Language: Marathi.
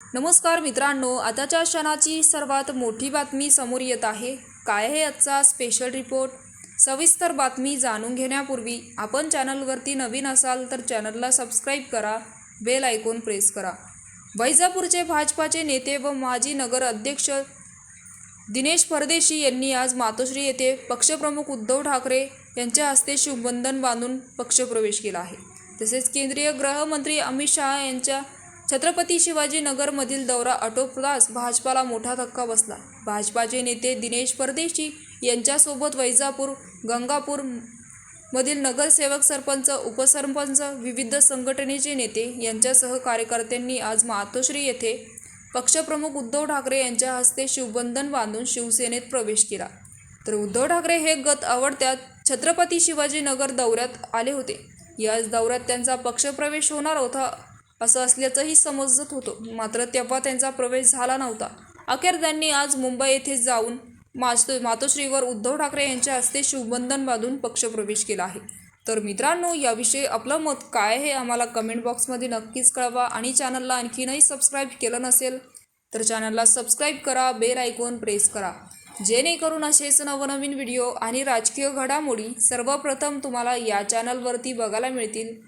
नमस्कार मित्रांनो आताच्या क्षणाची सर्वात मोठी बातमी समोर येत आहे. काय आहे आजचा स्पेशल रिपोर्ट सविस्तर बातमी जाणून घेण्यापूर्वी आपण चॅनलवरती नवीन असाल तर चॅनलला सबस्क्राईब करा बेल आयकॉन प्रेस करा. वैजापूरचे भाजपाचे नेते व माजी नगर अध्यक्ष दिनेश परदेशी यांनी आज मातोश्री येथे पक्षप्रमुख उद्धव ठाकरे यांच्या हस्ते शिवबंधन बांधून पक्षप्रवेश केला आहे. तसेच केंद्रीय गृहमंत्री अमित शहा यांच्या छत्रपती शिवाजी नगरमधील दौरा आटोपलाच भाजपाला मोठा धक्का बसला. भाजपाचे नेते दिनेश परदेशी यांच्यासोबत वैजापूर गंगापूर मधील नगरसेवक सरपंच उपसरपंच विविध संघटनेचे नेते यांच्यासह कार्यकर्त्यांनी आज मातोश्री येथे पक्षप्रमुख उद्धव ठाकरे यांच्या हस्ते शिवबंधन बांधून शिवसेनेत प्रवेश केला. तर उद्धव ठाकरे हे गत आवडत्यात छत्रपती शिवाजीनगर दौऱ्यात आले होते. याच दौऱ्यात त्यांचा पक्षप्रवेश होणार होता असं असल्याचंही समजत होतं. मात्र तेव्हा त्यांचा प्रवेश झाला नव्हता. अखेर त्यांनी आज मुंबई येथे जाऊन मातो मातोश्रीवर उद्धव ठाकरे यांच्या हस्ते शिवबंधन बांधून पक्षप्रवेश केला आहे. तर मित्रांनो याविषयी आपलं मत काय आहे आम्हाला कमेंट बॉक्समध्ये नक्कीच कळवा आणि चॅनलला आणखीनही सबस्क्राईब केलं नसेल तर चॅनलला सबस्क्राईब करा बेल आयकॉन प्रेस करा. जेणेकरून असेच नवनवीन व्हिडिओ आणि राजकीय घडामोडी सर्वप्रथम तुम्हाला या चॅनलवरती बघायला मिळतील.